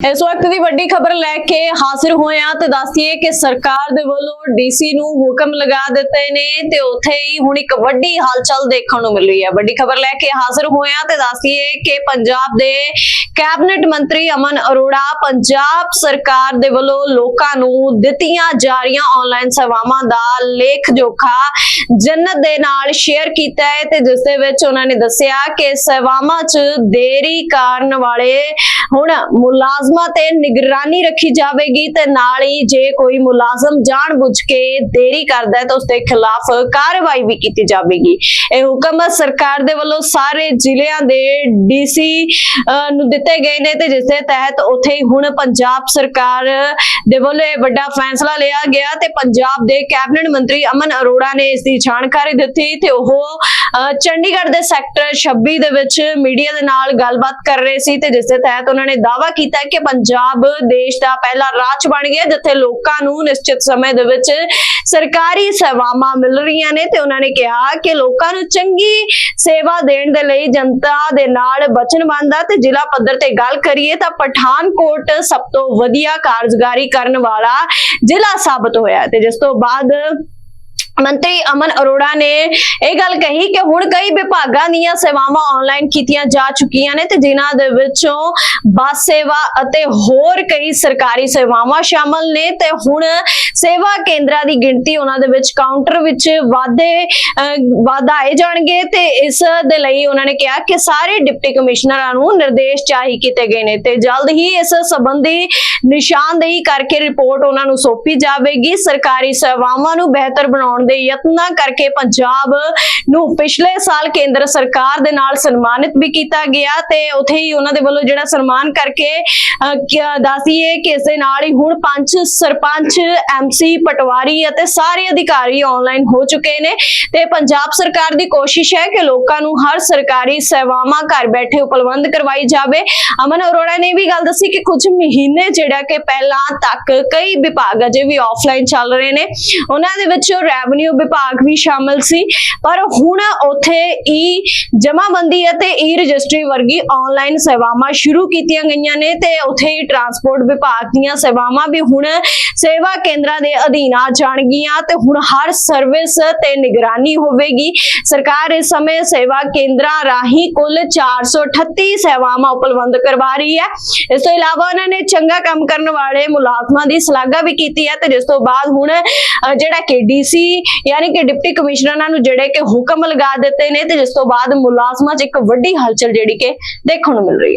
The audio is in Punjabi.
ਇਸ ਵਕਤ ਦੀ ਵੱਡੀ ਖਬਰ ਲੈ ਕੇ ਹਾਜ਼ਰ ਹੋਏ ਹਾਂ ਤੇ ਦੱਸਦੀਏ ਕਿ ਸਰਕਾਰ ਦੇ ਵੱਲੋਂ ਡੀਸੀ ਨੂੰ ਹੁਕਮ ਲਗਾ ਦਿੱਤੇ ਨੇ ਤੇ ਉੱਥੇ ਹੀ ਹੁਣ ਇੱਕ ਵੱਡੀ ਹਲਚਲ ਦੇਖਣ ਨੂੰ ਮਿਲ ਰਹੀ ਹੈ। ਵੱਡੀ ਖਬਰ ਲੈ ਕੇ ਹਾਜ਼ਰ ਹੋਏ ਹਾਂ ਤੇ ਦੱਸਦੀਏ ਕਿ ਪੰਜਾਬ ਦੇ ਕੈਬਨਿਟ ਮੰਤਰੀ ਅਮਨ ਅਰੋੜਾ ਪੰਜਾਬ ਸਰਕਾਰ ਦੇ ਵੱਲੋਂ ਲੋਕਾਂ ਨੂੰ ਦਿੱਤੀਆਂ ਜਾ ਰਹੀਆਂ ਆਨਲਾਈਨ ਸੇਵਾਵਾਂ ਦਾ ਲੇਖ ਜੋਖਾ ਜੰਨਤ ਦੇ ਨਾਲ ਸ਼ੇਅਰ ਕੀਤਾ ਹੈ ਤੇ ਜਿਸ ਦੇ ਵਿੱਚ ਉਹਨਾਂ ਨੇ ਦੱਸਿਆ ਕਿ ਸੇਵਾਵਾਂ 'ਚ ਦੇਰੀ ਕਾਰਨ ਵਾਲੇ ਹੁਣ ਮੁਲਾਜ਼ਮਾਂ ਤੇ ਨਿਗਰਾਨੀ ਰੱਖੀ ਜਾਵੇਗੀ ਤੇ ਨਾਲ ਹੀ ਜੇ ਕੋਈ ਮੁਲਾਜ਼ਮ ਜਾਣਬੁੱਝ ਕੇ ਦੇਰੀ ਕਰਦਾ ਹੈ ਤਾਂ ਉਸ ਦੇ ਖਿਲਾਫ ਕਾਰਵਾਈ ਵੀ ਕੀਤੀ ਜਾਵੇਗੀ। ਇਹ ਹੁਕਮ ਸਰਕਾਰ ਦੇ ਵੱਲੋਂ ਸਾਰੇ ਜ਼ਿਲ੍ਹਿਆਂ ਦੇ ਡੀਸੀ ਨੂੰ ਦਿੱਤੇ ਗਏ ਨੇ ਤੇ ਜਿਸ ਦੇ ਤਹਿਤ ਉੱਥੇ ਹੀ ਹੁਣ ਪੰਜਾਬ ਸਰਕਾਰ ਦੇ ਵੱਲੋਂ ਇਹ ਵੱਡਾ ਫੈਸਲਾ ਲਿਆ ਗਿਆ ਤੇ ਪੰਜਾਬ ਦੇ ਕੈਬਨਿਟ ਮੰਤਰੀ ਅਮਨ ਅਰੋੜਾ ਨੇ ਇਸ ਦੀ ਜਾਣਕਾਰੀ ਦਿੱਤੀ ਤੇ ਉਹ ਚੰਡੀਗੜ੍ਹ ਦੇ ਸੈਕਟਰ 26 ਦੇ ਵਿੱਚ ਮੀਡੀਆ ਦੇ ਨਾਲ ਗੱਲਬਾਤ ਕਰ ਰਹੇ ਸੀ ਤੇ ਜਿਸ ਦੇ ਤਹਿਤ ਉਹਨਾਂ ਨੇ ਦਾਅਵਾ ਕੀਤਾ ਕਿ ਪੰਜਾਬ ਦੇਸ਼ ਦਾ ਪਹਿਲਾ ਰਾਜ ਬਣ ਗਿਆ ਜਿੱਥੇ ਲੋਕਾਂ ਨੂੰ ਨਿਸ਼ਚਿਤ ਸਮੇਂ ਦੇ ਵਿੱਚ ਸਰਕਾਰੀ ਸੇਵਾਵਾਂ ਮਿਲ ਰਹੀਆਂ ਨੇ ਤੇ ਉਹਨਾਂ ਨੇ ਕਿਹਾ ਕਿ ਲੋਕਾਂ ਨੂੰ ਚੰਗੀ ਸੇਵਾ ਦੇਣ ਦੇ ਲਈ ਜਨਤਾ ਦੇ ਨਾਲ ਵਚਨਬੰਦ ਆ ਤੇ ਜ਼ਿਲ੍ਹਾ ਪੱਧਰ ਤੇ ਗੱਲ ਕਰੀਏ ਤਾਂ ਪਠਾਨਕੋਟ ਸਭ ਤੋਂ ਵਧੀਆ ਕਾਰਜਕਾਰੀ ਕਰਨ ਵਾਲਾ ਜ਼ਿਲ੍ਹਾ ਸਾਬਤ ਹੋਇਆ ਤੇ ਜਿਸ ਤੋਂ ਬਾਅਦ ਮੰਤਰੀ ਅਮਨ ਅਰੋੜਾ ਨੇ ਇਹ ਗੱਲ ਕਹੀ ਕਿ ਹੁਣ ਕਈ ਵਿਭਾਗਾਂ ਦੀਆਂ ਸੇਵਾਵਾਂ ਆਨਲਾਈਨ ਕੀਤੀਆਂ ਜਾ ਚੁੱਕੀਆਂ ਨੇ ਤੇ ਜਿਨ੍ਹਾਂ ਦੇ ਵਿੱਚੋਂ ਬੱਸ ਸੇਵਾ ਅਤੇ ਹੋਰ ਕਈ ਸਰਕਾਰੀ ਸੇਵਾਵਾਂ ਸ਼ਾਮਲ ਨੇ ਤੇ ਹੁਣ ਸੇਵਾ ਕੇਂਦਰਾਂ ਦੀ ਗਿਣਤੀ ਉਹਨਾਂ ਦੇ ਵਿੱਚ ਕਾਊਂਟਰ ਵਿੱਚ ਵਾਧੇ ਵਧਾਏ ਜਾਣਗੇ ਤੇ ਇਸ ਦੇ ਲਈ ਉਹਨਾਂ ਨੇ ਕਿਹਾ ਕਿ ਸਾਰੇ ਡਿਪਟੀ ਕਮਿਸ਼ਨਰਾਂ ਨੂੰ ਨਿਰਦੇਸ਼ ਜਾਰੀ ਕੀਤੇ ਗਏ ਨੇ ਤੇ ਜਲਦ ਹੀ ਇਸ ਸੰਬੰਧੀ ਨਿਸ਼ਾਨਦੇਹੀ ਕਰਕੇ ਰਿਪੋਰਟ ਉਹਨਾਂ ਨੂੰ ਸੌਂਪੀ ਜਾਵੇਗੀ। ਸਰਕਾਰੀ ਸੇਵਾਵਾਂ ਨੂੰ ਬਿਹਤਰ ਬਣਾਉਣ ਦੇ ਯਤਨਾਂ ਕਰਕੇ ਪੰਜਾਬ ਨੂੰ ਪਿਛਲੇ ਸਾਲ ਕੇਂਦਰ ਸਰਕਾਰ ਦੇ ਨਾਲ ਸਨਮਾਨਿਤ ਵੀ ਕੀਤਾ ਗਿਆ ਤੇ ਉਥੇ ਹੀ ਉਹਨਾਂ ਦੇ ਵੱਲੋਂ ਜਿਹੜਾ ਸਨਮਾਨ ਕਰਕੇ ਦੱਸੀਏ ਕਿ ਇਸ ਦੇ ਨਾਲ ਹੀ ਹੁਣ ਪੰਜ ਸਰਪੰਚ ਐਮਸੀ ਪਟਵਾਰੀ ਅਤੇ ਸਾਰੇ ਅਧਿਕਾਰੀ ਆਨਲਾਈਨ ਹੋ ਚੁੱਕੇ ਨੇ ਤੇ ਪੰਜਾਬ ਸਰਕਾਰ ਦੀ ਕੋਸ਼ਿਸ਼ ਹੈ ਕਿ ਲੋਕਾਂ ਨੂੰ ਹਰ ਸਰਕਾਰੀ ਸੇਵਾਵਾਂ ਘਰ ਬੈਠੇ ਉਪਲਬਧ ਕਰਵਾਈ ਜਾਵੇ। ਅਮਨ ਅਰੋੜਾ ਨੇ ਵੀ ਗੱਲ ਦੱਸੀ ਕਿ ਕੁਝ ਮਹੀਨੇ ਜਿਹੜਾ ਕਿ ਪਹਿਲਾਂ ਤੱਕ ਕਈ ਵਿਭਾਗ ਅਜੇ ਵੀ ਆਫਲਾਈਨ ਚੱਲ ਰਹੇ ਨੇ। ਉਹਨਾਂ ਦੇ ਵਿੱਚ ਰੈਵਨਿਊ ਵਿਭਾਗ ਵੀ ਸ਼ਾਮਲ ਸੀ। ਪਰ ਹੁਣ ਉੱਥੇ ਈ ਜਮਾਬੰਦੀ ਅਤੇ ਈ ਰਜਿਸਟਰੀ ਵਰਗੀ ਆਨਲਾਈਨ ਸੇਵਾਵਾਂ ਸ਼ੁਰੂ ਕੀਤੀਆਂ ਗਈਆਂ ਨੇ ਤੇ ਉੱਥੇ ਹੀ ਟਰਾਂਸਪੋਰਟ ਵਿਭਾਗ ਦੀਆਂ ਸੇਵਾਵਾਂ ਵੀ ਹੁਣ ਸੇਵਾ ਕੇਂਦਰਾਂ ਦੇ ਅਧੀਨ ਆ ਜਾਣਗੀਆਂ ਤੇ ਹੁਣ ਹਰ ਸਰਵਿਸ ਤੇ ਨਿਗਰਾਨੀ ਹੋਵੇਗੀ। ਸਰਕਾਰ ਇਸ ਸਮੇਂ ਸੇਵਾ ਕੇਂਦਰਾਂ ਰਾਹੀਂ ਕੁੱਲ 438 ਸੇਵਾਵਾਂ ਉਪਲਬਧ ਕਰਵਾ ਰਹੀ ਹੈ। ਇਸ ਤੋਂ ਇਲਾਵਾ ਉਹਨਾਂ ਨੇ ਚੰਗਾ ਕੰਮ ਕਰਨ ਵਾਲੇ ਮੁਲਾਜ਼ਮਾਂ ਦੀ ਸ਼ਲਾਘਾ ਵੀ ਕੀਤੀ ਹੈ ਤੇ ਜਿਸ ਤੋਂ ਬਾਅਦ ਹੁਣ ਅਹ, ਜਿਹੜਾ ਕਿ ਡੀਸੀ ਯਾਨੀ ਕਿ ਡਿਪਟੀ ਕਮਿਸ਼ਨਰਾਂ ਨੂੰ ਜਿਹੜੇ ਕਿ ਹੁਕਮ ਲਗਾ ਦਿੱਤੇ ਨੇ ਤੇ ਜਿਸ ਤੋਂ ਬਾਅਦ ਮੁਲਾਜ਼ਮਾਂ 'ਚ ਇੱਕ ਵੱਡੀ ਹਲਚਲ ਜਿਹੜੀ ਕਿ ਦੇਖਣ ਨੂੰ ਮਿਲ ਰਹੀ ਹੈ।